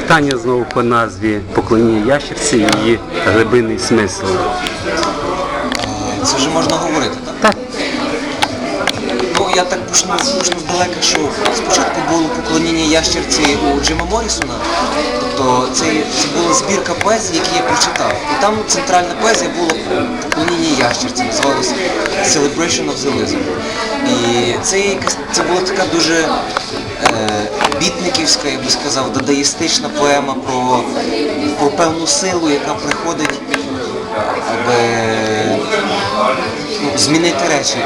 питання знову по назві поклоніння ящерці і її глибинний смисл. Це вже можна говорити, так? Так. Ну, я так почну, почну здалека, що спочатку було поклоніння ящерці у Джима Моррісона. Тобто це, це була збірка поезії, які я прочитав. І там центральна поезія була поклоніння ящерці, називалось Celebration of the Lizard. І це, якась- це була така дуже бітниківська, я би сказав, дадаїстична поема про, про певну силу, яка приходить аби ну, змінити речі.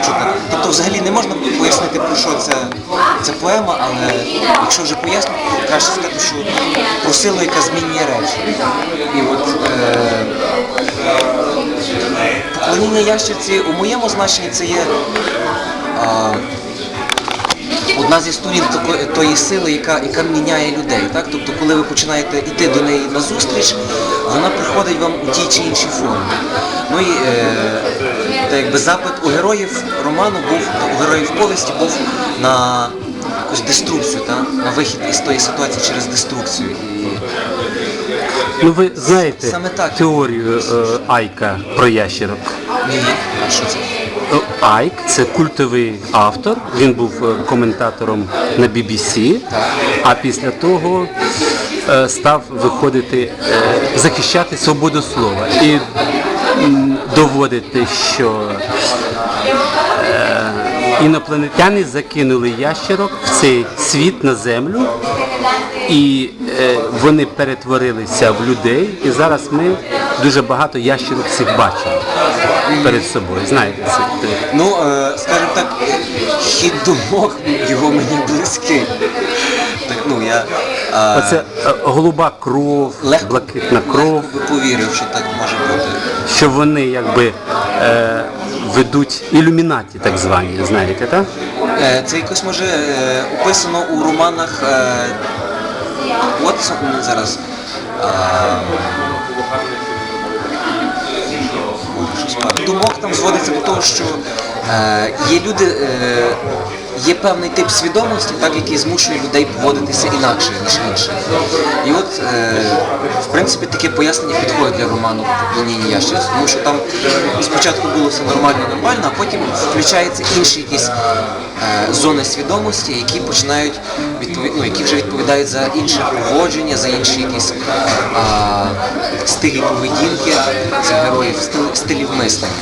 Тобто взагалі не можна пояснити, про що ця, ця поема, але якщо вже пояснити, то краще сказати, що про силу, яка змінює речі. І от е, поклоніння ящерці у моєму значенні це є. А, Одна зі сторін такої тої сили, яка, яка міняє людей. Так? Тобто, коли ви починаєте йти до неї на зустріч, вона приходить вам у тій чи іншій формі. Ну і е, та якби запит у героїв роману був, у героїв повісті був на якусь деструкцію, так? на вихід із тої ситуації через деструкцію. І Ну ви знаєте Саме так. теорію е, Айка про ящерок. ні, а що це? Е, Айк це культовий автор. Він був е, коментатором на BBC, а після того е, став виходити, захищати свободу слова і доводити, що інопланетяни закинули ящерок в цей світ на землю. І вони перетворилися в людей, і зараз ми дуже багато ящерок цих бачимо перед собою. Знаєте це? Ну, е, скажімо так, хід думок його мені близький. Так, ну, я, е, Оце е, голуба кров, легко, блакитна кров, легко би повірив, що так може бути. що вони якби е, ведуть ілюмінаті, так звані, знаєте, так? Е, Це якось може е, описано у романах е, ну, зараз. е. Думок там зводиться до того, що е, є люди, е, є певний тип свідомості, так, який змушує людей поводитися інакше, ніж інші. І от, е, в принципі, таке пояснення підходить для роману поклоніння ящериць, тому що там спочатку було все нормально, нормально, а потім включаються інші якісь е, зони свідомості, які починають відпові... ну, які вже відповідають за інше поводження, за інші якісь а, стилі поведінки цих героїв, стилів мислення.